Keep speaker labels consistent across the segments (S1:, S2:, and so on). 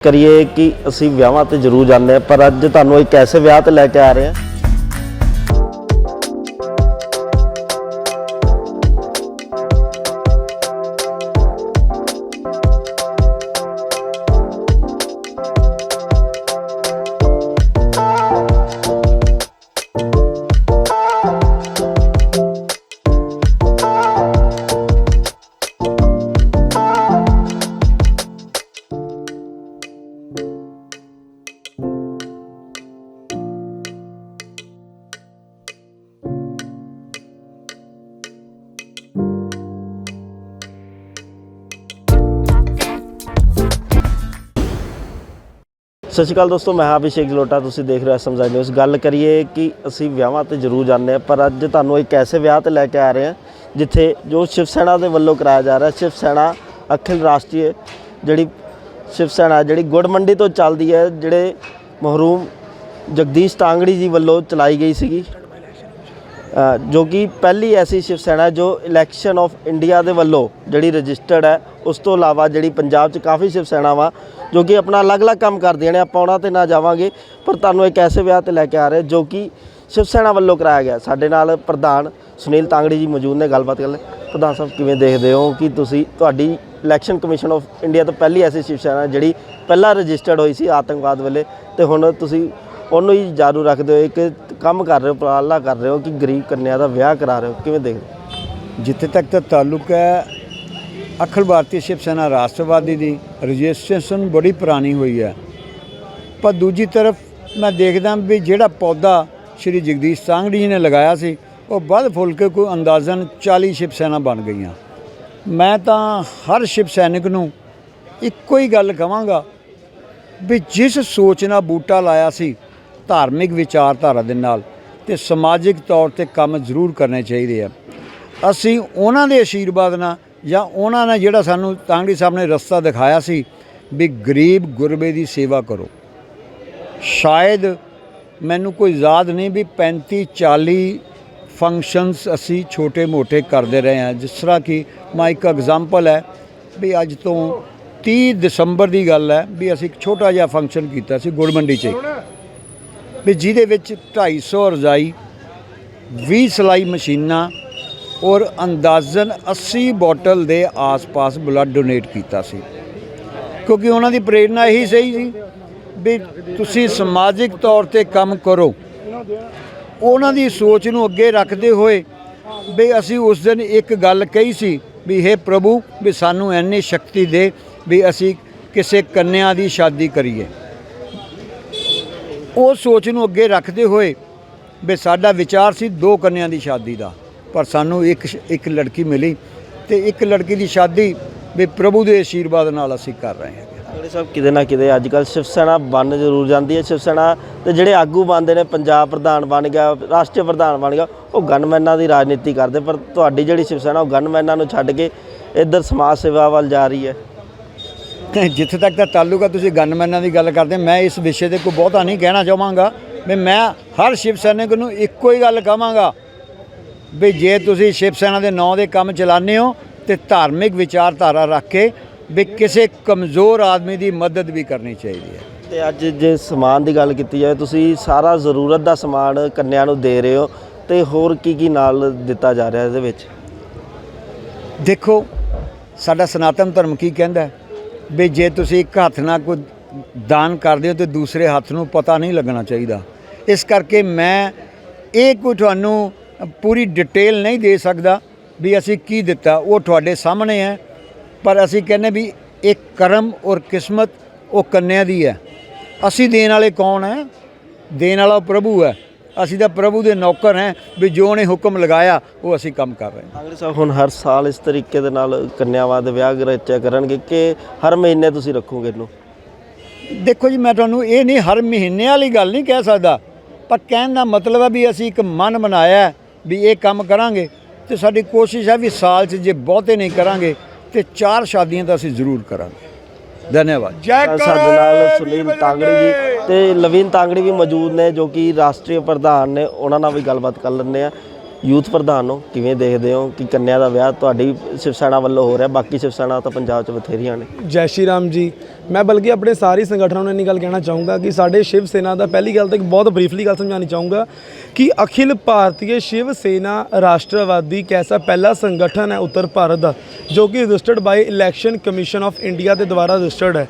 S1: ਕਰੀਏ ਕਿ ਅਸੀਂ ਵਿਆਹਾਂ ਤੇ ਜ਼ਰੂਰ ਜਾਂਦੇ ਹਾਂ, ਪਰ ਅੱਜ ਤੁਹਾਨੂੰ ਇੱਕ ਐਸੇ ਵਿਆਹ ਤੇ ਲੈ ਕੇ ਆ ਰਹੇ ਹਾਂ ਸਤਿ ਸ਼੍ਰੀ ਅਕਾਲ ਦੋਸਤੋ, ਮੈਂ ਹਾਂ ਅਭਿਸ਼ੇਕ ਜਲੋਟਾ, ਤੁਸੀਂ ਦੇਖ ਰਹੇ ਹੋ ਐਸਐਮਜ਼ੀ ਨਿਊਜ਼। ਗੱਲ ਕਰੀਏ ਕਿ ਅਸੀਂ ਵਿਆਹਾਂ ਤੇ ਜ਼ਰੂਰ ਜਾਂਦੇ ਹਾਂ, ਪਰ ਅੱਜ ਤੁਹਾਨੂੰ ਇੱਕ ਐਸੇ ਵਿਆਹ ਤੇ ਲੈ ਕੇ ਆ ਰਹੇ ਹਾਂ, ਜਿੱਥੇ ਜੋ ਸ਼ਿਵ ਸੈਨਾ ਦੇ ਵੱਲੋਂ ਕਰਾਇਆ ਜਾ ਰਿਹਾ, ਸ਼ਿਵ ਸੈਨਾ ਅਖਿਲ ਰਾਸ਼ਟਰੀ ਜਿਹੜੀ ਸ਼ਿਵ ਸੈਨਾ, ਜਿਹੜੀ ਗੁੜ ਮੰਡੀ ਤੋਂ ਚੱਲਦੀ ਹੈ, ਜਿਹੜੇ ਮਹਰੂਮ ਜਗਦੀਸ਼ ਟਾਂਗੜੀ ਜੀ ਵੱਲੋਂ ਚਲਾਈ ਗਈ ਸੀਗੀ। ਜੋ ਕਿ ਪਹਿਲੀ ਐਸੀ ਸ਼ਿਵ ਸੈਨਾ ਜੋ ਇਲੈਕਸ਼ਨ ਆਫ ਇੰਡੀਆ ਦੇ ਵੱਲੋਂ ਜਿਹੜੀ ਰਜਿਸਟਰਡ ਹੈ, ਉਸ ਤੋਂ ਇਲਾਵਾ ਜਿਹੜੀ ਪੰਜਾਬ 'ਚ ਕਾਫੀ ਸ਼ਿਵ ਸੈਨਾਵਾਂ ਜੋ ਕਿ ਆਪਣਾ ਅਲੱਗ-ਅਲੱਗ ਕੰਮ ਕਰਦੀਆਂ ਨੇ, ਆਪਾਂ ਉਹਨਾਂ ਤੇ ਨਾ ਜਾਵਾਂਗੇ, ਪਰ ਤੁਹਾਨੂੰ ਇੱਕ ਐਸੇ ਵਿਆਹ ਤੇ ਲੈ ਕੇ ਆ ਰਹੇ, ਜੋ ਕਿ ਸ਼ਿਵ ਸੈਨਾ ਵੱਲੋਂ ਕਰਾਇਆ ਗਿਆ। ਸਾਡੇ ਨਾਲ ਪ੍ਰਧਾਨ ਸੁਨੀਲ ਤਾਂਗੜੀ ਜੀ ਮੌਜੂਦ ਨੇ, ਗੱਲਬਾਤ ਕਰ ਲੈ ਪ੍ਰਧਾਨ ਸਾਹਿਬ, ਕਿਵੇਂ ਦੇਖਦੇ ਹੋ ਕਿ ਤੁਸੀਂ ਤੁਹਾਡੀ ਇਲੈਕਸ਼ਨ ਕਮਿਸ਼ਨ ਆਫ ਇੰਡੀਆ ਤੋਂ ਪਹਿਲੀ ਐਸੀ ਸ਼ਿਵ ਸੈਨਾ ਜਿਹੜੀ ਪਹਿਲਾਂ ਰਜਿਸਟਰਡ ਹੋਈ ਸੀ ਆਤੰਕਵਾਦ ਵੇਲੇ, ਤੇ ਹੁਣ ਤੁਸੀਂ ਉਹਨੂੰ ਹੀ ਜਾਰੂ ਰੱਖਦੇ ਹੋ, ਇੱਕ ਕੰਮ ਕਰ ਰਹੇ ਹੋ, ਉਪਰਾਲਾ ਕਰ ਰਹੇ ਹੋ ਕਿ ਗਰੀਬ ਕੰਨਿਆ ਦਾ ਵਿਆਹ ਕਰਾ ਰਹੇ ਹੋ, ਕਿਵੇਂ ਦੇਖਦੇ
S2: ਜਿੱਥੇ ਤੱਕ ਤਾਂ ਤਾਲੁਕ ਹੈ, ਅਖਿਲ ਭਾਰਤੀ ਸ਼ਿਵ ਸੈਨਾ ਰਾਸ਼ਟਰਵਾਦੀ ਦੀ ਰਜਿਸਟ੍ਰੇਸ਼ਨ ਬੜੀ ਪੁਰਾਣੀ ਹੋਈ ਹੈ। ਪਰ ਦੂਜੀ ਤਰਫ ਮੈਂ ਦੇਖਦਾ ਵੀ ਜਿਹੜਾ ਪੌਦਾ ਸ਼੍ਰੀ ਜਗਦੀਸ਼ ਸਾਂਗੜੀ ਜੀ ਨੇ ਲਗਾਇਆ ਸੀ, ਉਹ ਵੱਧ ਫੁੱਲ ਕੇ ਕੋਈ ਅੰਦਾਜ਼ਨ 40 ਸ਼ਿਵ ਸੈਨਾ ਬਣ ਗਈਆਂ। ਮੈਂ ਤਾਂ ਹਰ ਸ਼ਿਵ ਸੈਨਿਕ ਨੂੰ ਇੱਕੋ ਹੀ ਗੱਲ ਕਹਾਂਗਾ ਵੀ ਜਿਸ ਸੋਚ ਨਾਲ ਬੂਟਾ ਲਾਇਆ ਸੀ ਧਾਰਮਿਕ ਵਿਚਾਰਧਾਰਾ ਦੇ ਨਾਲ ਤੇ ਸਮਾਜਿਕ ਤੌਰ ਤੇ ਕੰਮ ਜ਼ਰੂਰ ਕਰਨੇ ਚਾਹੀਦੇ ਆ। ਅਸੀਂ ਉਹਨਾਂ ਦੇ ਆਸ਼ੀਰਵਾਦ ਨਾਲ ਜਾਂ ਉਹਨਾਂ ਨੇ ਜਿਹੜਾ ਸਾਨੂੰ ਤਾਂਗੜੀ ਸਾਹਿਬ ਨੇ ਰਸਤਾ ਦਿਖਾਇਆ ਸੀ ਵੀ ਗਰੀਬ ਗੁਰਬੇ ਦੀ ਸੇਵਾ ਕਰੋ। ਸ਼ਾਇਦ ਮੈਨੂੰ ਕੋਈ ਯਾਦ ਨਹੀਂ ਵੀ 35 40 ਫੰਕਸ਼ਨਸ ਅਸੀਂ ਛੋਟੇ ਮੋਟੇ ਕਰਦੇ ਰਹੇ ਹਾਂ। ਜਿਸ ਤਰ੍ਹਾਂ ਕਿ ਮੈਂ ਇੱਕ ਐਗਜ਼ਾਮਪਲ ਹੈ ਵੀ ਅੱਜ ਤੋਂ 30 ਦਸੰਬਰ ਦੀ ਗੱਲ ਹੈ ਵੀ ਅਸੀਂ ਇੱਕ ਛੋਟਾ ਜਿਹਾ ਫੰਕਸ਼ਨ ਕੀਤਾ ਸੀ ਗੁੜ ਮੰਡੀ 'ਚ ਵੀ ਜਿਹਦੇ ਵਿੱਚ 250 ਰਜ਼ਾਈ 20 ਸਿਲਾਈ ਮਸ਼ੀਨਾਂ ਔਰ ਅੰਦਾਜ਼ਨ 80 ਬੋਟਲ ਦੇ ਆਸ-ਪਾਸ ਬਲੱਡ ਡੋਨੇਟ ਕੀਤਾ ਸੀ। ਕਿਉਂਕਿ ਉਹਨਾਂ ਦੀ ਪ੍ਰੇਰਣਾ ਇਹੀ ਸਹੀ ਸੀ ਵੀ ਤੁਸੀਂ ਸਮਾਜਿਕ ਤੌਰ ਤੇ ਕੰਮ ਕਰੋ। ਉਹਨਾਂ ਦੀ ਸੋਚ ਨੂੰ ਅੱਗੇ ਰੱਖਦੇ ਹੋਏ ਵੀ ਅਸੀਂ ਉਸ ਦਿਨ ਇੱਕ ਗੱਲ ਕਹੀ ਸੀ ਵੀ हे ਪ੍ਰਭੂ, ਵੀ ਸਾਨੂੰ ਐਨੀ ਸ਼ਕਤੀ ਦੇ ਵੀ ਅਸੀਂ ਕਿਸੇ ਕੰਨਿਆ ਦੀ ਸ਼ਾਦੀ ਕਰੀਏ। ਉਹ ਸੋਚ ਨੂੰ ਅੱਗੇ ਰੱਖਦੇ ਹੋਏ ਵੀ ਸਾਡਾ ਵਿਚਾਰ ਸੀ ਦੋ ਕੰਨਿਆਂ ਦੀ ਸ਼ਾਦੀ ਦਾ, ਪਰ ਸਾਨੂੰ ਇੱਕ ਇੱਕ ਲੜਕੀ ਮਿਲੀ ਤੇ ਇੱਕ ਲੜਕੀ ਦੀ ਸ਼ਾਦੀ ਵੀ ਪ੍ਰਭੂ ਦੇ ਆਸ਼ੀਰਵਾਦ ਨਾਲ ਅਸੀਂ ਕਰ ਰਹੇ ਹਾਂ।
S1: ਤਾਂਗੜੀ ਸਾਹਿਬ ਕਿਤੇ ਨਾ ਕਿਤੇ ਅੱਜ ਕੱਲ ਸ਼ਿਵ ਸੈਨਾ ਬਣ ਜ਼ਰੂਰ ਜਾਂਦੀ ਹੈ। ਸ਼ਿਵ ਸੈਨਾ ਤੇ ਜਿਹੜੇ ਆਗੂ ਬਣਦੇ ਨੇ, ਪੰਜਾਬ ਪ੍ਰਧਾਨ ਬਣ ਗਿਆ, ਰਾਸ਼ਟਰੀ ਪ੍ਰਧਾਨ ਬਣ ਗਿਆ, ਉਹ ਗਨਮੈਨਾਂ ਦੀ ਰਾਜਨੀਤੀ ਕਰਦੇ, ਪਰ ਤੁਹਾਡੀ ਜਿਹੜੀ ਸ਼ਿਵ ਸੈਨਾ, ਉਹ ਗਨਮੈਨਾਂ ਨੂੰ ਛੱਡ ਕੇ ਇੱਧਰ ਸਮਾਜ ਸੇਵਾ ਵੱਲ ਜਾ ਰਹੀ ਹੈ।
S2: ਜਿੱਥੇ ਤੱਕ ਦਾ ਤਾਲੁਕ ਆ ਤੁਸੀਂ ਗਨਮੈਨਾਂ ਦੀ ਗੱਲ ਕਰਦੇ ਮੈਂ ਇਸ ਵਿਸ਼ੇ ਤੇ ਕੋਈ ਬਹੁਤਾ ਨਹੀਂ ਕਹਿਣਾ ਚਾਹਾਂਗਾ। ਵੀ ਮੈਂ ਹਰ ਸ਼ਿਵ ਸੈਨਿਕ ਨੂੰ ਇੱਕੋ ਹੀ ਗੱਲ ਕਹਾਂਗਾ ਵੀ ਜੇ ਤੁਸੀਂ ਸ਼ਿਵ ਸੈਨਾ ਦੇ ਨਾਂ ਦੇ ਕੰਮ ਚਲਾਉਂਦੇ ਹੋ ਤੇ ਧਾਰਮਿਕ ਵਿਚਾਰਧਾਰਾ ਰੱਖ ਕੇ ਵੀ ਕਿਸੇ ਕਮਜ਼ੋਰ ਆਦਮੀ ਦੀ ਮਦਦ ਵੀ ਕਰਨੀ ਚਾਹੀਦੀ ਹੈ।
S1: ਤੇ ਅੱਜ ਜੇ ਸਮਾਨ ਦੀ ਗੱਲ ਕੀਤੀ ਜਾਵੇ ਤੁਸੀਂ ਸਾਰਾ ਜ਼ਰੂਰਤ ਦਾ ਸਮਾਨ ਕੰਨਿਆਂ ਨੂੰ ਦੇ ਰਹੇ ਹੋ ਤੇ ਹੋਰ ਕੀ ਕੀ ਨਾਲ ਦਿੱਤਾ ਜਾ ਰਿਹਾ ਇਹਦੇ ਵਿੱਚ?
S2: ਦੇਖੋ ਸਾਡਾ ਸਨਾਤਨ ਧਰਮ ਕੀ ਕਹਿੰਦਾ ਹੈ? ਵੀ ਜੇ ਤੁਸੀਂ ਇੱਕ ਹੱਥ ਨਾਲ ਕੋਈ ਦਾਨ ਕਰਦੇ ਹੋ ਤੇ ਦੂਸਰੇ ਹੱਥ ਨੂੰ ਪਤਾ ਨਹੀਂ ਲੱਗਣਾ ਚਾਹੀਦਾ। ਇਸ ਕਰਕੇ ਮੈਂ ਇਹ ਕੋਈ ਤੁਹਾਨੂੰ ਪੂਰੀ ਡਿਟੇਲ ਨਹੀਂ ਦੇ ਸਕਦਾ ਵੀ ਅਸੀਂ ਕੀ ਦਿੱਤਾ, ਉਹ ਤੁਹਾਡੇ ਸਾਹਮਣੇ ਹੈ। ਪਰ ਅਸੀਂ ਕਹਿੰਦੇ ਵੀ ਇਹ ਕਰਮ ਔਰ ਕਿਸਮਤ ਉਹ ਕੰਨਿਆ ਦੀ ਹੈ। ਅਸੀਂ ਦੇਣ ਵਾਲੇ ਕੌਣ ਹੈ? ਦੇਣ ਵਾਲਾ ਪ੍ਰਭੂ ਹੈ। ਅਸੀਂ ਤਾਂ ਪ੍ਰਭੂ ਦੇ ਨੌਕਰ ਹੈ ਵੀ ਜੋ ਉਹਨੇ ਹੁਕਮ ਲਗਾਇਆ ਉਹ ਅਸੀਂ ਕੰਮ ਕਰ ਰਹੇ ਹਾਂ।
S1: ਕਾਂਗਰਸ ਸਾਹਿਬ ਹੁਣ ਹਰ ਸਾਲ ਇਸ ਤਰੀਕੇ ਦੇ ਨਾਲ ਕੰਨਿਆਵਾਂ ਦੇ ਵਿਆਹ ਰਚਿਆ ਕਰਨਗੇ ਕਿ ਹਰ ਮਹੀਨੇ ਤੁਸੀਂ ਰੱਖੋਗੇ ਇਹਨੂੰ?
S2: ਦੇਖੋ ਜੀ ਮੈਂ ਤੁਹਾਨੂੰ ਇਹ ਨਹੀਂ ਹਰ ਮਹੀਨੇ ਵਾਲੀ ਗੱਲ ਨਹੀਂ ਕਹਿ ਸਕਦਾ ਪਰ ਕਹਿਣ ਦਾ ਮਤਲਬ ਹੈ ਵੀ ਅਸੀਂ ਇੱਕ ਮਨ ਬਣਾਇਆ ਹੈ ਵੀ ਇਹ ਕੰਮ ਕਰਾਂਗੇ ਤੇ ਸਾਡੀ ਕੋਸ਼ਿਸ਼ ਹੈ ਵੀ ਸਾਲ 'ਚ ਜੇ ਬਹੁਤੇ ਨਹੀਂ ਕਰਾਂਗੇ ਤੇ ਚਾਰ ਸ਼ਾਦੀਆਂ ਤਾਂ ਅਸੀਂ ਜ਼ਰੂਰ ਕਰਾਂਗੇ। ਧੰਨਵਾਦ
S1: ਸਾਡੇ ਨਾਲ ਸੁਨੀਲ ਤਾਂਗੜੀ ਜੀ ਤੇ ਲਵੀਨ ਤਾਂਗੜੀ ਵੀ ਮੌਜੂਦ ਨੇ ਜੋ ਕਿ ਰਾਸ਼ਟਰੀ ਪ੍ਰਧਾਨ ਨੇ। ਉਹਨਾਂ ਨਾਲ ਵੀ ਗੱਲਬਾਤ ਕਰ ਲੈਂਦੇ ਆ। ਯੂਥ ਪ੍ਰਧਾਨ ਨੂੰ ਕਿਵੇਂ ਦੇਖਦੇ ਹੋ? ਕਿ ਕੰਨਿਆ ਦਾ ਵਿਆਹ ਤੁਹਾਡੀ ਸ਼ਿਵ ਸੈਨਾ ਵੱਲੋਂ ਹੋ ਰਿਹਾ। ਬਾਕੀ ਸ਼ਿਵ ਸੈਨਾ ਤਾਂ ਪੰਜਾਬ 'ਚ ਬਥੇਰੀਆਂ ਨੇ।
S3: ਜੈ ਸ਼੍ਰੀ ਰਾਮ ਜੀ। ਮੈਂ ਬਲਕਿ ਆਪਣੇ ਸਾਰੇ ਸੰਗਠਨਾਂ ਨੂੰ ਇੰਨੀ ਗੱਲ ਕਹਿਣਾ ਚਾਹੂੰਗਾ ਕਿ ਸਾਡੇ ਸ਼ਿਵ ਸੈਨਾ ਦਾ ਪਹਿਲੀ ਗੱਲ ਤਾਂ ਇੱਕ ਬਹੁਤ ਬਰੀਫਲੀ ਗੱਲ ਸਮਝਾਉਣੀ ਚਾਹੂੰਗਾ ਕਿ ਅਖਿਲ ਭਾਰਤੀ ਸ਼ਿਵ ਸੈਨਾ ਰਾਸ਼ਟਰਵਾਦੀ ਕੈਸਾ ਪਹਿਲਾ ਸੰਗਠਨ ਹੈ ਉੱਤਰ ਭਾਰਤ ਦਾ, ਜੋ ਕਿ registered by election commission of India ਦੇ ਦੁਆਰਾ ਰਜਿਸਟਰਡ ਹੈ।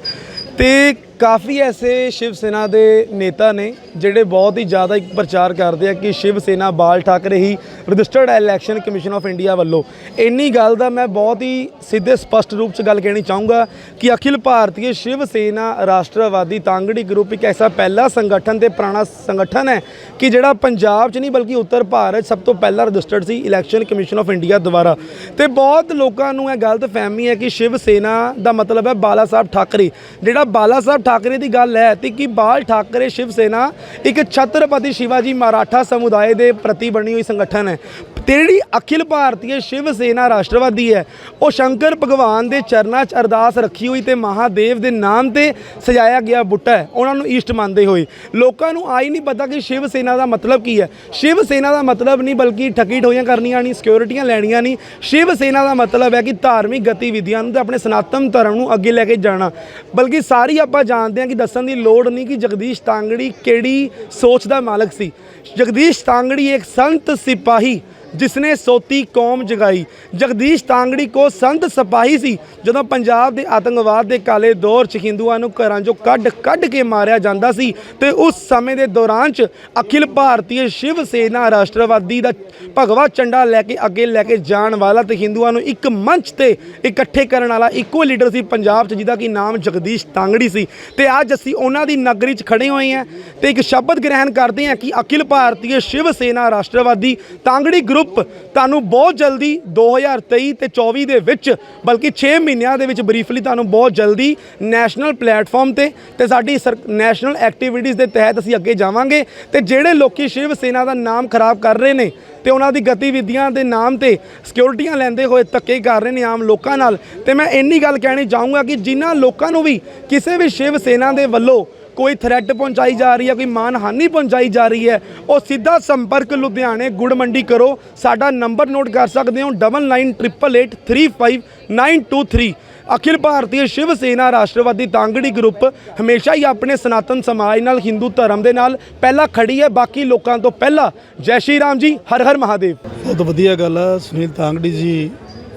S3: ਤੇ ਕਾਫੀ ਐਸੇ ਸ਼ਿਵ ਸੈਨਾ ਦੇ ਨੇਤਾ ਨੇ ਜਿਹੜੇ ਬਹੁਤ ਹੀ ਜ਼ਿਆਦਾ ਇੱਕ ਪ੍ਰਚਾਰ ਕਰਦੇ ਆ ਕਿ ਸ਼ਿਵ ਸੈਨਾ ਬਾਲ ਠਾਕਰੇ ਹੀ registered election commission of India ਵੱਲੋਂ। ਇੰਨੀ ਗੱਲ ਦਾ ਮੈਂ ਬਹੁਤ ਹੀ ਸਿੱਧੇ ਸਪਸ਼ਟ ਰੂਪ 'ਚ ਗੱਲ ਕਹਿਣੀ ਚਾਹੂੰਗਾ ਕਿ ਅਖਿਲ ਭਾਰਤੀ ਸ਼ਿਵ ਸੈਨਾ ਰਾਸ਼ਟਰਵਾਦੀ ਤਾਂਗੜੀ ਗਰੁੱਪ ਇੱਕ ਐਸਾ ਪਹਿਲਾ ਸੰਗਠਨ ਤੇ ਪੁਰਾਣਾ ਸੰਗਠਨ ਹੈ ਕਿ ਜਿਹੜਾ ਪੰਜਾਬ 'ਚ ਨਹੀਂ ਬਲਕਿ ਉੱਤਰ ਭਾਰਤ ਸਭ ਤੋਂ ਪਹਿਲਾਂ ਰਜਿਸਟਰਡ ਸੀ ਇਲੈਕਸ਼ਨ ਕਮਿਸ਼ਨ ਆਫ ਇੰਡੀਆ ਦੁਆਰਾ। ਤੇ ਬਹੁਤ ਲੋਕਾਂ ਨੂੰ ਇਹ ਗਲਤ ਫਹਿਮੀ ਹੈ ਕਿ ਸ਼ਿਵ ਸੈਨਾ ਦਾ ਮਤਲਬ ਹੈ ਬਾਲਾ ਸਾਹਿਬ ਠਾਕਰੇ, ਜਿਹੜਾ ਬਾਲਾ ਸਾਹਿਬ ਠਾਕਰੇ ਦੀ ਗੱਲ ਹੈ ਤੇ ਕਿ ਬਾਲ ਠਾਕਰੇ ਸ਼ਿਵ ਸੈਨਾ, ਇੱਕ ਛਤਰਪਤੀ ਸ਼ਿਵਾਜੀ ਮਰਾਠਾ ਸਮੁਦਾਇ ਦੇ ਪ੍ਰਤੀ ਬਣੀ ਹੋਈ ਸੰਗਠਨ ਹੈ। ਤੇ ਜਿਹੜੀ ਅਖਿਲ ਭਾਰਤੀ ਸ਼ਿਵ ਸੈਨਾ ਰਾਸ਼ਟਰਵਾਦੀ ਹੈ। ਉਹ ਸ਼ੰਕਰ ਭਗਵਾਨ ਦੇ ਚਰਨਾਂ 'ਚ ਅਰਦਾਸ ਰੱਖੀ ਹੋਈ ਤੇ ਮਹਾਦੇਵ ਦੇ ਨਾਮ ਤੇ ਸਜਾਇਆ ਗਿਆ ਬੁੱਟਾ ਹੈ। ਉਹਨਾਂ ਨੂੰ ਈਸ਼ਟ ਮੰਨਦੇ ਹੋਏ। ਲੋਕਾਂ ਨੂੰ ਆਈ ਨਹੀਂ ਪਤਾ ਕਿ ਸ਼ਿਵ ਸੈਨਾ ਦਾ ਮਤਲਬ ਕੀ ਹੈ। ਸ਼ਿਵ ਸੈਨਾ ਦਾ ਮਤਲਬ ਨਹੀਂ ਬਲਕਿ ਠੱਕੀ ਠੋਈਆਂ ਕਰਨੀਆਂ ਨਹੀਂ, ਸਿਕਿਉਰਿਟੀਆਂ ਲੈਣੀਆਂ ਨਹੀਂ। ਸ਼ਿਵ ਸੈਨਾ ਦਾ ਮਤਲਬ ਹੈ ਕਿ ਧਾਰਮਿਕ ਗਤੀਵਿਧੀਆਂ ਨੂੰ ਤੇ ਆਪਣੇ ਸਨਾਤਨ ਧਰਮ ਨੂੰ ਅੱਗੇ ਲੈ ਕੇ ਜਾਣਾ। ਬਲਕਿ ਸਾਰੀ ਆਪਾਂ ਜਾਣਦੇ ਹਾਂ ਕਿ ਦੱਸਣ ਦੀ ਲੋੜ ਨਹੀਂ ਕਿ ਜਗਦੀਸ਼ ਤਾਂਗੜੀ ਕਿਹੜੀ ਸੋਚ ਦਾ ਮਾਲਕ ਸੀ। ਜਗਦੀਸ਼ ਤਾਂਗੜੀ ਇੱਕ ਸੰਤ ਸਿਪਾਹੀ ਜਿਸਨੇ ਸੋਤੀ ਕੌਮ ਜਗਾਈ। ਜਗਦੀਸ਼ ਤਾਂਗੜੀ ਕੋ ਸੰਤ ਸਿਪਾਹੀ ਸੀ। ਜਦੋਂ ਪੰਜਾਬ ਦੇ ਆਤੰਕਵਾਦ ਦੇ ਕਾਲੇ ਦੌਰ 'ਚ ਹਿੰਦੂਆਂ ਨੂੰ ਘਰਾਂ 'ਚੋਂ ਕੱਢ ਕੱਢ ਕੇ ਮਾਰਿਆ ਜਾਂਦਾ ਸੀ ਤੇ ਉਸ ਸਮੇਂ ਦੇ ਦੌਰਾਨ 'ਚ ਅਖਿਲ ਭਾਰਤੀ ਸ਼ਿਵ ਸੈਨਾ ਰਾਸ਼ਟਰਵਾਦੀ ਦਾ ਭਗਵਾ ਝੰਡਾ ਲੈ ਕੇ ਅੱਗੇ ਲੈ ਕੇ ਜਾਣ ਵਾਲਾ ਤੇ ਹਿੰਦੂਆਂ ਨੂੰ ਇੱਕ ਮੰਚ ਤੇ ਇਕੱਠੇ ਕਰਨ ਵਾਲਾ ਇੱਕੋ ਲੀਡਰ ਸੀ ਪੰਜਾਬ 'ਚ, ਜਿਹਦਾ ਕਿ ਨਾਮ ਜਗਦੀਸ਼ ਤਾਂਗੜੀ ਸੀ। ਤੇ ਅੱਜ ਅਸੀਂ ਉਹਨਾਂ ਦੀ ਨਗਰੀ 'ਚ ਖੜੇ ਹੋਏ ਹਾਂ ਤੇ ਇੱਕ ਸ਼ਬਦ ਗ੍ਰਹਿਣ ਕਰਦੇ ਹਾਂ ਕਿ ਅਖਿਲ ਭਾਰਤੀ ਸ਼ਿਵ ਸੈਨਾ ਰਾਸ਼ਟਰਵਾਦੀ ਤਾਂਗੜੀ ਗਰੁੱਪ ਤੁਹਾਨੂੰ ਬਹੁਤ ਜਲਦੀ 2023 ਤੇ 24 ਦੇ ਵਿੱਚ, ਬਲਕਿ 6 ਮਹੀਨਿਆਂ ਦੇ ਵਿੱਚ ਬਰੀਫਲੀ ਤੁਹਾਨੂੰ ਬਹੁਤ ਜਲਦੀ ਨੈਸ਼ਨਲ ਪਲੇਟਫਾਰਮ ਤੇ ਤੇ ਸਾਡੀ ਨੈਸ਼ਨਲ ਐਕਟੀਵਿਟੀਜ਼ ਦੇ ਤਹਿਤ ਅਸੀਂ ਅੱਗੇ ਜਾਵਾਂਗੇ। ਤੇ ਜਿਹੜੇ ਲੋਕੀ ਸ਼ਿਵ ਸੈਨਾ ਦਾ ਨਾਮ ਖਰਾਬ ਕਰ ਰਹੇ ਨੇ ਤੇ ਉਹਨਾਂ ਦੀ ਗਤੀਵਿਧੀਆਂ ਦੇ ਨਾਮ ਤੇ ਸਿਕਿਉਰਿਟੀਆਂ ਲੈਂਦੇ ਹੋਏ ਧੱਕੇ ਕਰ ਰਹੇ ਨੇ ਆਮ ਲੋਕਾਂ ਨਾਲ, ਤੇ ਮੈਂ ਇੰਨੀ ਗੱਲ ਕਹਿਣੀ ਚਾਹੂੰਗਾ ਕਿ ਜਿਨ੍ਹਾਂ ਲੋਕਾਂ ਨੂੰ ਵੀ ਕਿਸੇ ਵੀ ਸ਼ਿਵ ਸੈਨਾ ਦੇ ਵੱਲੋਂ ਕੋਈ ਥ੍ਰੈਟ ਪਹੁੰਚਾਈ ਜਾ ਰਹੀ ਹੈ, ਕੋਈ ਮਾਨਹਾਨੀ ਪਹੁੰਚਾਈ ਜਾ ਰਹੀ ਹੈ, ਉਹ ਸਿੱਧਾ ਸੰਪਰਕ ਲੁਧਿਆਣੇ ਗੁੜ ਮੰਡੀ ਕਰੋ। ਸਾਡਾ ਨੰਬਰ ਨੋਟ ਕਰ ਸਕਦੇ ਹੋ 9988835923 ਅਖਿਲ ਭਾਰਤੀ ਸ਼ਿਵ ਸੈਨਾ ਰਾਸ਼ਟਰਵਾਦੀ ਤਾਂਗੜੀ ਗਰੁੱਪ ਹਮੇਸ਼ਾ ਹੀ ਆਪਣੇ ਸਨਾਤਨ ਸਮਾਜ ਨਾਲ ਹਿੰਦੂ ਧਰਮ ਦੇ ਨਾਲ ਪਹਿਲਾਂ ਖੜੀ ਹੈ, ਬਾਕੀ ਲੋਕਾਂ ਤੋਂ ਪਹਿਲਾਂ। ਜੈ ਸ਼੍ਰੀ ਰਾਮ ਜੀ, ਹਰ ਹਰ ਮਹਾਦੇਵ।
S4: ਬਹੁਤ ਵਧੀਆ ਗੱਲ ਆ, ਸੁਨੀਲ ਤਾਂਗੜੀ ਜੀ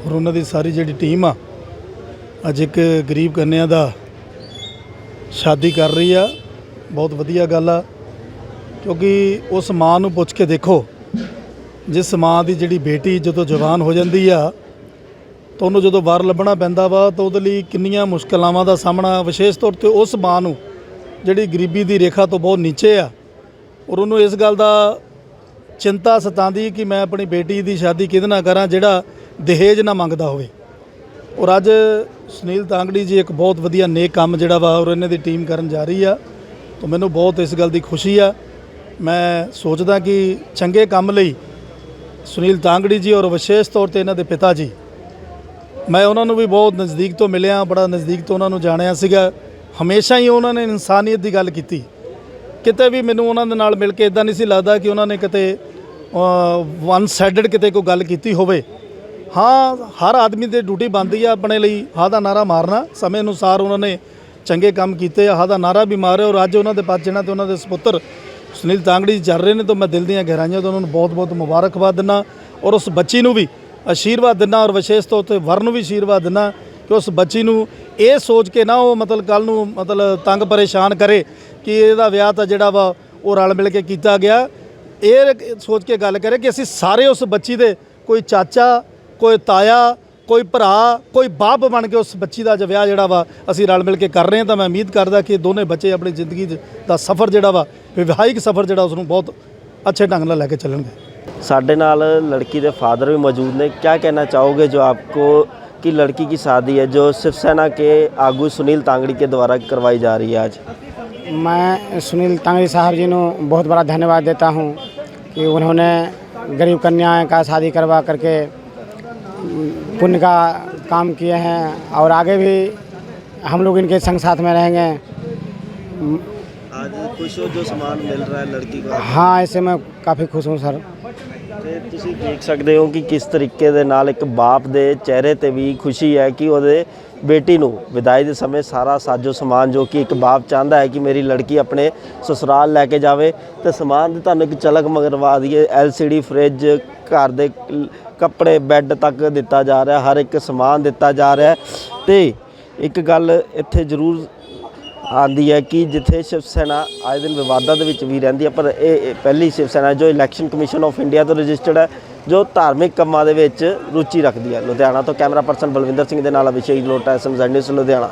S4: ਔਰ ਉਹਨਾਂ ਦੀ ਸਾਰੀ ਜਿਹੜੀ ਟੀਮ ਆ, ਅੱਜ ਇੱਕ ਗਰੀਬ ਕੰਨਿਆ ਦਾ ਸ਼ਾਦੀ ਕਰ ਰਹੀ ਆ। ਬਹੁਤ ਵਧੀਆ ਗੱਲ ਆ। ਕਿਉਂਕਿ ਉਸ ਮਾਂ ਨੂੰ ਪੁੱਛ ਕੇ ਦੇਖੋ, ਜਿਸ ਮਾਂ ਦੀ ਜਿਹੜੀ ਬੇਟੀ ਜਦੋਂ ਜਵਾਨ ਹੋ ਜਾਂਦੀ ਆ, ਤਾਂ ਉਹਨੂੰ ਜਦੋਂ ਵਾਰ ਲੱਭਣਾ ਪੈਂਦਾ ਵਾ, ਤਾਂ ਉਹਦੇ ਲਈ ਕਿੰਨੀਆਂ ਮੁਸ਼ਕਲਾਵਾਂ ਦਾ ਸਾਹਮਣਾ ਵਿਸ਼ੇਸ਼ ਤੌਰ ਤੇ ਉਸ ਮਾਂ ਨੂੰ, ਜਿਹੜੀ ਗਰੀਬੀ ਦੀ ਰੇਖਾ ਤੋਂ ਬਹੁਤ ਨੀਚੇ ਆ। ਔਰ ਉਹਨੂੰ ਇਸ ਗੱਲ ਦਾ ਚਿੰਤਾ ਸਤਾਉਂਦੀ ਕਿ ਮੈਂ ਆਪਣੀ ਬੇਟੀ ਦੀ ਸ਼ਾਦੀ ਕਿਹਦੇ ਨਾਲ ਕਰਾਂ, ਜਿਹੜਾ ਦਹੇਜ ਨਾ ਮੰਗਦਾ ਹੋਵੇ। ਔਰ ਅੱਜ ਸੁਨੀਲ ਤਾਂਗੜੀ ਜੀ ਇੱਕ ਬਹੁਤ ਵਧੀਆ ਨੇਕ ਕੰਮ ਜਿਹੜਾ ਵਾ ਔਰ ਇਹਨਾਂ ਦੀ ਟੀਮ ਕਰਨ ਜਾ ਰਹੀ ਆ। ਤਾਂ ਮੈਨੂੰ ਬਹੁਤ ਇਸ ਗੱਲ ਦੀ ਖੁਸ਼ੀ ਆ। ਮੈਂ ਸੋਚਦਾ ਕਿ ਚੰਗੇ ਕੰਮ ਲਈ ਸੁਨੀਲ ਤਾਂਗੜੀ ਜੀ ਔਰ ਵਿਸ਼ੇਸ਼ ਤੌਰ ਤੇ ਇਹਨਾਂ ਦੇ ਪਿਤਾ ਜੀ। ਮੈਂ ਉਹਨਾਂ ਨੂੰ ਵੀ ਬਹੁਤ ਨਜ਼ਦੀਕ ਤੋਂ ਮਿਲਿਆ, ਬੜਾ ਨਜ਼ਦੀਕ ਤੋਂ ਉਹਨਾਂ ਨੂੰ ਜਾਣਿਆ ਸੀਗਾ। ਹਮੇਸ਼ਾ ਹੀ ਉਹਨਾਂ ਨੇ ਇਨਸਾਨੀਅਤ ਦੀ ਗੱਲ ਕੀਤੀ। ਕਿਤੇ ਵੀ ਮੈਨੂੰ ਉਹਨਾਂ ਦੇ ਨਾਲ ਮਿਲ ਕੇ ਇਦਾਂ ਨਹੀਂ ਸੀ ਲੱਗਦਾ ਕਿ ਉਹਨਾਂ ਨੇ ਕਿਤੇ ਵਨ ਸਾਈਡਡ ਕਿਤੇ ਕੋਈ ਗੱਲ ਕੀਤੀ ਹੋਵੇ। ਹਾਂ, ਹਰ ਆਦਮੀ ਦੀ ਡਿਊਟੀ ਬਣਦੀ ਆ ਆਪਣੇ ਲਈ ਹਾਂ ਦਾ ਨਾਰਾ ਮਾਰਨਾ। ਸਮੇਂ ਅਨੁਸਾਰ ਉਹਨਾਂ ਨੇ ਚੰਗੇ ਕੰਮ ਕੀਤੇ ਆ ਹਾਂ ਦਾ ਨਾਰਾ ਵੀ ਮਾਰਿਆ ਔਰ ਅੱਜ ਉਹਨਾਂ ਦੇ ਪਦ ਜਿਹਨਾਂ ਤੇ ਉਹਨਾਂ ਦੇ ਸੁਪੁੱਤਰ ਸੁਨੀਲ ਤਾਂਗੜੀ ਚੱਲ ਰਹੇ ਨੇ, ਤਾਂ ਮੈਂ ਦਿਲ ਦੀਆਂ ਗਹਿਰਾਈਆਂ ਤੋਂ ਉਹਨਾਂ ਨੂੰ ਬਹੁਤ-ਬਹੁਤ ਮੁਬਾਰਕਬਾਦ ਦਿੰਦਾ ਔਰ ਉਸ ਬੱਚੀ ਨੂੰ ਵੀ ਆਸ਼ੀਰਵਾਦ ਦਿੰਦਾ ਔਰ ਵਿਸ਼ੇਸ਼ ਤੌਰ ਤੇ ਵਰ ਨੂੰ ਵੀ ਆਸ਼ੀਰਵਾਦ ਦਿੰਦਾ ਕਿ ਉਸ ਬੱਚੀ ਨੂੰ ਇਹ ਸੋਚ ਕੇ ਨਾ ਉਹ ਮਤਲਬ ਕੱਲ ਨੂੰ ਮਤਲਬ ਤੰਗ ਪਰੇਸ਼ਾਨ ਕਰੇ ਕਿ ਇਹਦਾ ਵਿਆਹ ਤਾਂ ਜਿਹੜਾ ਵਾ ਉਹ ਰਲ ਮਿਲ ਕੇ ਕੀਤਾ ਗਿਆ। ਇਹ ਸੋਚ ਕੇ ਗੱਲ ਕਰੇ ਕਿ ਅਸੀਂ ਸਾਰੇ ਉਸ ਬੱਚੀ ਦੇ ਕੋਈ ਚਾਚਾ ਕੋਈ ਤਾਇਆ ਕੋਈ ਭਰਾ ਕੋਈ ਬਾਪ ਬਣ ਕੇ ਉਸ ਬੱਚੀ ਦਾ ਜ ਵਿਆਹ ਜਿਹੜਾ ਵਾ ਅਸੀਂ ਰਲ ਮਿਲ ਕੇ ਕਰ ਰਹੇ ਹਾਂ ਤਾਂ ਮੈਂ ਉਮੀਦ ਕਰਦਾ ਕਿ ਦੋਨੇ ਬੱਚੇ ਆਪਣੀ ਜ਼ਿੰਦਗੀ 'ਚ ਦਾ ਸਫ਼ਰ ਜਿਹੜਾ ਵਾ ਵਿਵਾਹਿਕ ਸਫ਼ਰ ਜਿਹੜਾ ਉਸ ਨੂੰ ਬਹੁਤ ਅੱਛੇ ਢੰਗ ਨਾਲ ਲੈ ਕੇ ਚੱਲਣਗੇ
S1: साढ़े नाल लड़की के फादर भी मौजूद ने क्या कहना चाहोगे जो आपको कि लड़की की शादी है जो शिवसेना के आगू सुनील तांगड़ी के द्वारा करवाई जा रही है आज
S5: मैं सुनील तांगड़ी साहब जी को बहुत बड़ा धन्यवाद देता हूँ कि उन्होंने गरीब कन्याएं का शादी करवा करके पुण्य का काम किए हैं और आगे भी हम लोग इनके संग साथ में रहेंगे
S1: आज खुश हो जो सामान मिल रहा है लड़की को
S5: हाँ ऐसे मैं काफ़ी खुश हूँ सर
S1: ਤੇ ਤੁਸੀਂ ਦੇਖ ਸਕਦੇ ਹੋ ਕਿ ਕਿਸ ਤਰੀਕੇ ਦੇ ਨਾਲ ਇੱਕ ਬਾਪ ਦੇ ਚਿਹਰੇ ਤੇ ਵੀ ਖੁਸ਼ੀ ਹੈ ਕਿ ਉਹਦੇ ਬੇਟੀ ਨੂੰ ਵਿਦਾਈ ਦੇ ਸਮੇਂ ਸਾਰਾ ਸਾਜੋ ਸਮਾਨ ਜੋ ਕਿ ਇੱਕ ਬਾਪ ਚਾਹੁੰਦਾ ਹੈ ਕਿ ਮੇਰੀ ਲੜਕੀ ਆਪਣੇ ਸਸੁਰਾਲ ਲੈ ਕੇ ਜਾਵੇ ਤੇ ਸਮਾਨ ਦੀ ਤੁਹਾਨੂੰ ਇੱਕ ਝਲਕ ਮਗਰਵਾ ਦਈਏ LCD ਫ੍ਰਿਜ ਘਰ ਦੇ ਲ- ਕੱਪੜੇ ਬੈੱਡ ਤੱਕ ਦਿੱਤਾ ਜਾ ਰਿਹਾ, ਹਰ ਇੱਕ ਸਮਾਨ ਦਿੱਤਾ ਜਾ ਰਿਹਾ ਹੈ। ਤੇ ਇੱਕ ਗੱਲ ਇੱਥੇ ਜ਼ਰੂਰ ਆਂਦੀ ਹੈ ਕਿ ਜਿੱਥੇ ਸ਼ਿਵ ਸੈਨਾ ਆਏ ਦਿਨ ਵਿਵਾਦਾਂ ਦੇ ਵਿੱਚ ਵੀ ਰਹਿੰਦੀ ਹੈ, ਪਰ ਇਹ ਪਹਿਲੀ ਸ਼ਿਵ ਸੈਨਾ ਜੋ ਇਲੈਕਸ਼ਨ ਕਮਿਸ਼ਨ ਆਫ ਇੰਡੀਆ ਤੋਂ ਰਜਿਸਟਰਡ ਹੈ, ਜੋ ਧਾਰਮਿਕ ਕੰਮਾਂ ਦੇ ਵਿੱਚ ਰੁਚੀ ਰੱਖਦੀ ਹੈ। ਲੁਧਿਆਣਾ ਤੋਂ ਕੈਮਰਾ ਪਰਸਨ ਬਲਵਿੰਦਰ ਸਿੰਘ ਦੇ ਨਾਲ ਅਭਿਸ਼ੇਕ ਲੋਟਾ ਐਸਐਮਜ਼ੈਡ ਨਿਊਜ਼ ਲੁਧਿਆਣਾ।